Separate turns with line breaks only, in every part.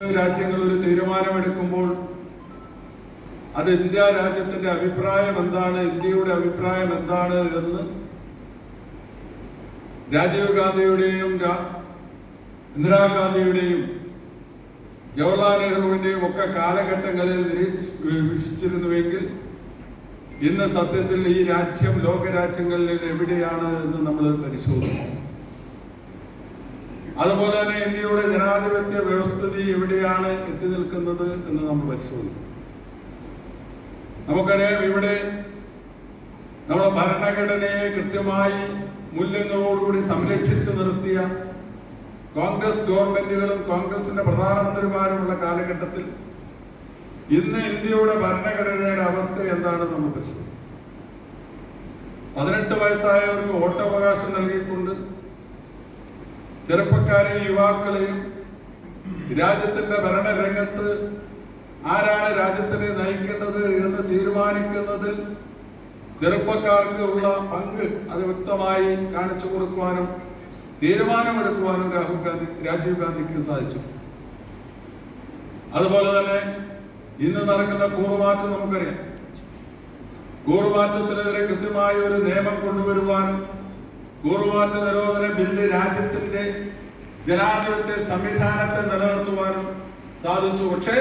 രാജ്യങ്ങൾ ഒരു തീരുമാനമെടുക്കുമ്പോൾ അത് ഇന്ത്യ രാജ്യത്തിന്റെ അഭിപ്രായം എന്താണ് ഇന്ത്യയുടെ അഭിപ്രായം എന്താണ് എന്ന് രാജീവ് ഗാന്ധിയുടെയും ഇന്ദിരാഗാന്ധിയുടെയും ജവഹർലാൽ നെഹ്റുവിന്റെയും ഒക്കെ കാലഘട്ടങ്ങളിൽ നിരീക്ഷിച്ചിരുന്നുവെങ്കിൽ ഇന്ന് സത്യത്തിൽ ഈ രാജ്യം ലോകരാജ്യങ്ങളിൽ എവിടെയാണ് എന്ന് നമ്മൾ പരിശോധിക്കും. അതുപോലെ തന്നെ ഇന്ത്യയുടെ ജനാധിപത്യ വ്യവസ്ഥിതി എവിടെയാണ് എത്തി നിൽക്കുന്നത് എന്ന് നമ്മൾ പരിശോധിക്കും. നമുക്കറിയാം ഇവിടെ നമ്മുടെ ഭരണഘടനയെ കൃത്യമായി മൂല്യങ്ങളോടുകൂടി സംരക്ഷിച്ചു നിർത്തിയ കോൺഗ്രസ് ഗവൺമെന്റുകളും കോൺഗ്രസിന്റെ പ്രധാനമന്ത്രിമാരുമുള്ള കാലഘട്ടത്തിൽ ഇന്ന് ഇന്ത്യയുടെ ഭരണഘടനയുടെ അവസ്ഥ എന്താണെന്ന് നമ്മൾ പരിശോധിക്കും. പതിനെട്ട് വയസ്സായവർക്ക് വോട്ടവകാശം നൽകിക്കൊണ്ട് ചെറുപ്പക്കാരെയും യുവാക്കളെയും രാജ്യത്തിന്റെ ഭരണരംഗത്ത് ആരാണ് രാജ്യത്തിനെ നയിക്കേണ്ടത് എന്ന് തീരുമാനിക്കുന്നതിൽ ചെറുപ്പക്കാർക്ക് ഉള്ള പങ്ക് അത് വ്യക്തമായി കാണിച്ചു കൊടുക്കുവാനും തീരുമാനമെടുക്കുവാനും രാഹുൽ ഗാന്ധി രാജീവ് ഗാന്ധിക്ക് സാധിച്ചു. അതുപോലെ തന്നെ ഇന്ന് നടക്കുന്ന കൂറുമാറ്റം നമുക്കറിയാം. കൂറുമാറ്റത്തിനെതിരെ കൃത്യമായ ഒരു നിയമം കൊണ്ടുവരുവാനും കൂറുമാറ്റ നിരോധന ബില്ല് രാജ്യത്തിന്റെ ജനാധിപത്യ സംവിധാനത്തെ നിലനിർത്തുവാനും സാധിച്ചു. പക്ഷേ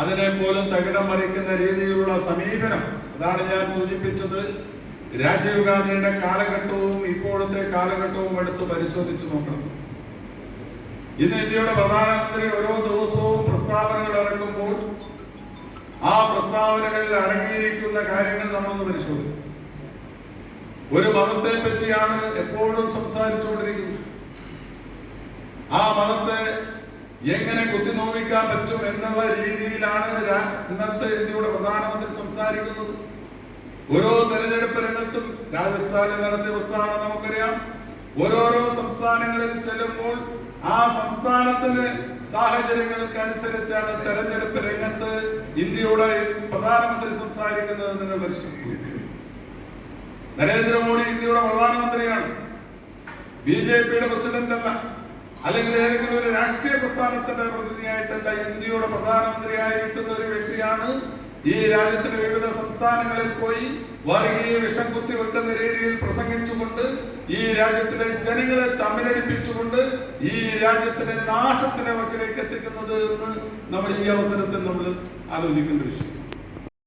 അതിനെ പോലും തകിടം മറിക്കുന്ന രീതിയിലുള്ള സമീപനം അതാണ് ഞാൻ സൂചിപ്പിച്ചത് രാജീവ് ഗാന്ധിയുടെ കാലഘട്ടവും ഇപ്പോഴത്തെ കാലഘട്ടവും എടുത്ത് പരിശോധിച്ചു നോക്കണം. ഇന്ന് ഇന്ത്യയുടെ പ്രധാനമന്ത്രി ഓരോ ദിവസവും പ്രസ്താവനകൾ ഇറക്കുമ്പോൾ ആ പ്രസ്താവനകളിൽ അടങ്ങിയിരിക്കുന്ന കാര്യങ്ങൾ നമ്മളൊന്ന് പരിശോധിക്കും. ഒരു മതത്തെ പറ്റിയാണ് എപ്പോഴും സംസാരിച്ചുകൊണ്ടിരിക്കുന്നത്. ആ മതത്തെ എങ്ങനെ കുത്തിനോവിക്കാൻ പറ്റും എന്നുള്ള രീതിയിലാണ് ഇന്നത്തെ ഇന്ത്യയുടെ പ്രധാനമന്ത്രി സംസാരിക്കുന്നത്. ഓരോ തെരഞ്ഞെടുപ്പ് രംഗത്തും രാജസ്ഥാനിൽ നടത്തിയ പ്രസ്താവന നമുക്കറിയാം. ഓരോരോ സംസ്ഥാനങ്ങളിൽ ചെല്ലുമ്പോൾ ആ സംസ്ഥാനത്തിന് സാഹചര്യങ്ങൾക്കനുസരിച്ചാണ് തെരഞ്ഞെടുപ്പ് രംഗത്ത് ഇന്ത്യയുടെ പ്രധാനമന്ത്രി സംസാരിക്കുന്നത് നിങ്ങൾ പരിശോധിക്കും നരേന്ദ്രമോദി ഇന്ത്യയുടെ പ്രധാനമന്ത്രിയാണ്. ബി ജെ പിയുടെ പ്രസിഡന്റ് അല്ല അല്ലെങ്കിൽ ഏതെങ്കിലും ഒരു രാഷ്ട്രീയ പ്രസ്ഥാനത്തിന്റെ പ്രതിനിധിയായിട്ടല്ല ഇന്ത്യയുടെ പ്രധാനമന്ത്രി ആയിരിക്കുന്ന ഒരു വ്യക്തിയാണ് ഈ രാജ്യത്തിന്റെ വിവിധ സംസ്ഥാനങ്ങളിൽ പോയി വർഗീയ വിഷം കുത്തിവെക്കുന്ന രീതിയിൽ പ്രസംഗിച്ചുകൊണ്ട് ഈ രാജ്യത്തിലെ ജനങ്ങളെ തമ്മിലടിപ്പിച്ചുകൊണ്ട് ഈ രാജ്യത്തിന്റെ നാശത്തിന്റെ വക്കിലേക്ക് എത്തിക്കുന്നത് എന്ന് നമ്മൾ ഈ അവസരത്തിൽ നമ്മൾ ആലോചിക്കേണ്ട വിഷയം